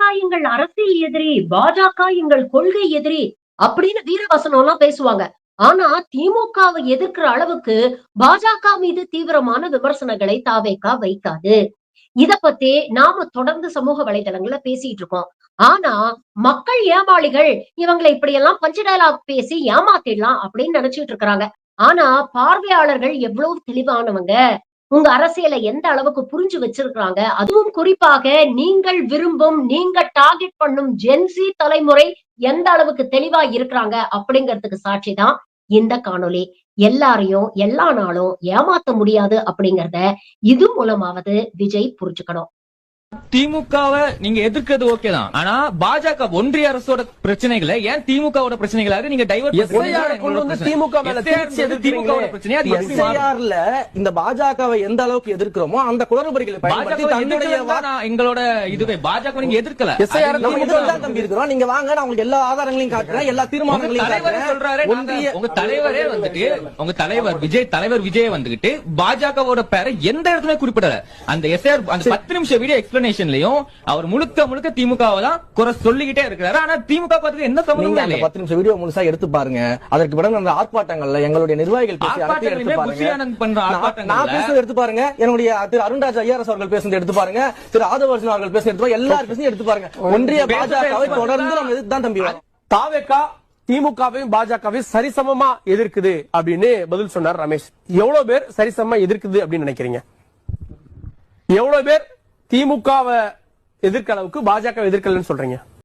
பாஜக எங்கள் அரசியல் எதிரி பாஜக எங்கள் கொள்கை எதிரி அப்படின்னு வீரவசனம் எல்லாம் பேசுவாங்க. ஆனா திமுகவை எதிர்க்கிற அளவுக்கு பாஜக மீது தீவிரமான விமர்சனங்களை தாவேக்கா வைக்காது. இத பத்தி நாம தொடர்ந்து சமூக வலைதளங்கள்ல பேசிட்டு இருக்கோம். ஆனா மக்கள் ஏமாளிகள் இவங்களை இப்படி எல்லாம் பஞ்ச டயலாக் பேசி ஏமாத்திடலாம் அப்படின்னு நினைச்சிட்டு இருக்கிறாங்க. ஆனா பார்வையாளர்கள் எவ்வளவு தெளிவானவங்க? உங்க அரசியலை எந்த அளவுக்கு புரிஞ்சு வச்சிருக்கிறாங்க? அதுவும் குறிப்பாக நீங்கள் விரும்பும் நீங்க டார்கெட் பண்ணும் ஜென்சி தலைமுறை எந்த அளவுக்கு தெளிவா இருக்கிறாங்க அப்படிங்கிறதுக்கு சாட்சி தான் இந்த காணொளி. எல்லாரையும் எல்லா நாளும் ஏமாத்த முடியாது அப்படிங்கிறத இது மூலமாவது விஜய் புரிஞ்சுக்கணும். திமுகவை நீங்க எதிர்க்கிறது ஓகே தான். ஆனா பாஜக ஒன்றிய அரசோட பிரச்சனைகளை ஏன் திமுகவோட பிரச்சனைகளாக நீங்க டைவர்ட் திமுக திமுகவோட பிரச்சனை அது? SIR-ல இந்த பாஜகவை எந்த அளவுக்கு எதிர்க்கிறோமோ அந்த குளறுபடிகளை எங்களோட இதுவே பாஜக நீங்க எதிர்க்கல. தான் தம்பி இருக்கிறோம். நீங்க வாங்க நான் உங்களுக்கு எல்லா ஆதாரங்களையும் காட்டுறேன். எல்லா தீர்மானங்களையும் சொல்றாரு உங்க தலைவரே வந்துட்டு உங்க தலைவர் விஜய் தலைவர் விஜய் வந்துகிட்டு பாஜகவோட பேரை எந்த இடத்துல குறிப்பிடல. அந்த எஸ்ஆர் அந்த பத்து நிமிஷம் வீடியோ எக்ஸ்பிளனேஷன்லயும் அவர் முழுக்க முழுக்க திமுகவை தான் குறை சொல்லிக்கிட்டே இருக்கிறாரு. ஆனா திமுக பார்த்து என்ன சம்பந்தம் இல்லையே. பத்து நிமிஷம் வீடியோ முழுசா எடுத்து பாருங்க. அதற்கு பிறகு அந்த ஆர்ப்பாட்டங்கள்ல எங்களுடைய நிர்வாகிகள் நான்- பேசுனது எடுத்து பாருங்க. என்னுடைய திரு அருண்ராஜ் ஐஆர்எஸ் அவர்கள் பேசுனது எடுத்து பாருங்க. திரு ஆதவர்ஷன் அவர்கள் பேசுனது எடுத்து எல்லாரும் பேசுனது எடுத்து பாருங்க. ஒன்றிய பாஜகவை தொடர்ந்து நம்ம எதிர்த்து தம்பி தாவேக்கா திமுகவையும் பாஜகவையும் சரிசமமா எதிர்க்குது அப்படின்னு பதில் சொன்னார் ரமேஷ். எவ்வளவு பேர் சரிசமமா எதிர்க்குது அப்படின்னு நினைக்கிறீங்க? எவ்வளவு பேர் திமுகவை எதிர்க்க அளவுக்கு பாஜக எதிர்க்கலன்னு சொல்றீங்க.